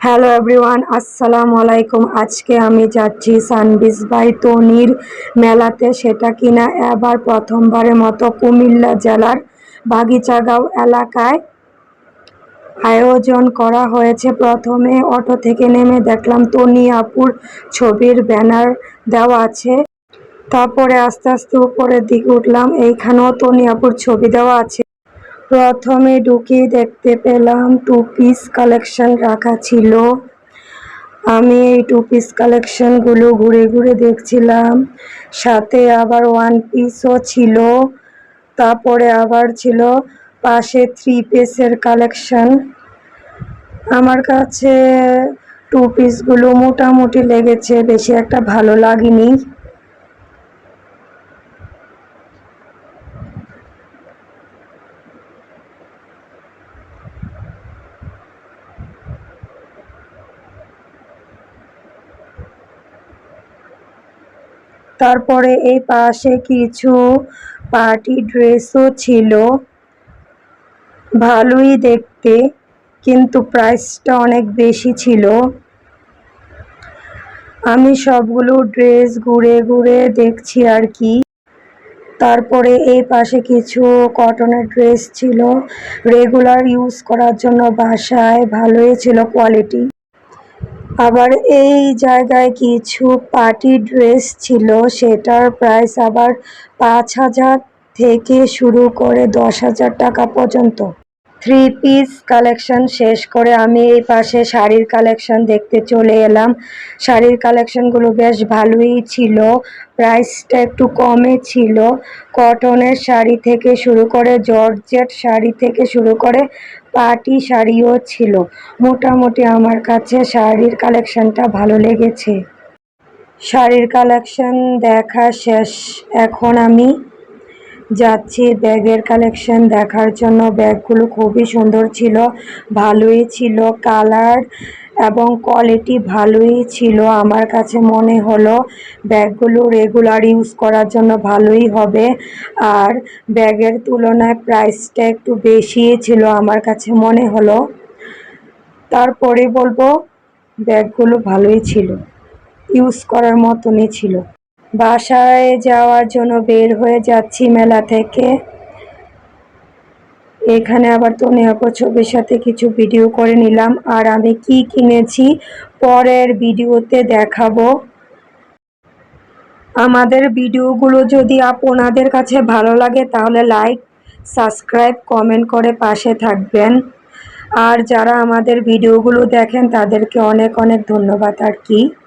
Hello everyone আসসালামু আলাইকুম আজকে আমি যাচ্ছি সানবিজ বাই তনির মেলাতে। সেটা কিনা এবার প্রথমবারের মতো কুমিল্লা জেলার বাগিচাগাঁও এলাকায় আয়োজন করা হয়েছে। প্রথমে অটো থেকে নেমে দেখলাম তনি আপুর ছবির ব্যানার দেওয়া আছে। তারপরে আস্তে আস্তে উপরের দিকে উঠলাম। এইখানেও তনি আপুর ছবি দেওয়া আছে। প্রথমে ঢুকে দেখতে পেলাম টু পিস কালেকশন রাখা ছিল। আমি এই টু পিস কালেকশনগুলো ঘুরে ঘুরে দেখছিলাম। সাথে আবার ওয়ান পিসও ছিল। তারপরে আবার ছিল পাশে থ্রি পিসের কালেকশন আমার কাছে টু পিসগুলো মোটামুটি লেগেছে, বেশি একটা ভালো লাগেনি। তারপরে এই পাশে কিছু পার্টি ড্রেসও ছিল। ভালোই দেখতে, কিন্তু প্রাইসটা অনেক বেশি ছিল। আমি সবগুলো ড্রেস ঘুরে ঘুরে দেখছি আর কি। তারপরে এই পাশে কিছু কটনের ড্রেস ছিল। রেগুলার ইউজ করার জন্য বাসায় ভালোই ছিল কোয়ালিটি। আবার এই জায়গায় কিছু পার্টি ড্রেস ছিল, সেটার প্রাইস আবার পাঁচ হাজার থেকে শুরু করে দশ হাজার টাকা পর্যন্ত। থ্রি পিস কালেকশন শেষ করে আমি এই পাশে শাড়ির কালেকশন দেখতে চলে এলাম। শাড়ির কালেকশনগুলো বেশ ভালোই ছিল, প্রাইসটা একটু কমে ছিল। কটনের শাড়ি থেকে শুরু করে জর্জেট শাড়ি থেকে শুরু করে পার্টি শাড়িও ছিল। মোটামুটি আমার কাছে শাড়ির কালেকশনটা ভালো লেগেছে। শাড়ির কালেকশন দেখা শেষ। এখন আমি যাচ্ছি। ব্যাগের কালেকশন দেখার জন্য ব্যাগগুলো খুবই সুন্দর ছিল, ভালোই ছিল কালার এবং কোয়ালিটি ভালোই ছিল। আমার কাছে মনে হলো ব্যাগগুলো রেগুলার ইউজ করার জন্য ভালোই হবে। আর ব্যাগের তুলনায় প্রাইসটা একটু বেশিই ছিল আমার কাছে মনে হলো। তারপরে বলব, ব্যাগগুলো ভালোই ছিল ইউজ করার মতনই ছিল। বাসায় যাওয়ার জন্য বের হয়ে যাচ্ছি মেলা থেকে। এখানে আবার তনি আপু ছবির সাথে কিছু ভিডিও করে নিলাম। আর আমি কি কিনেছি পরের ভিডিওতে দেখাবো। আমাদের ভিডিওগুলো যদি আপনাদের কাছে ভালো লাগে, তাহলে লাইক সাবস্ক্রাইব কমেন্ট করে পাশে থাকবেন। আর যারা আমাদের ভিডিওগুলো দেখেন, তাদেরকে অনেক অনেক ধন্যবাদ। আর কি?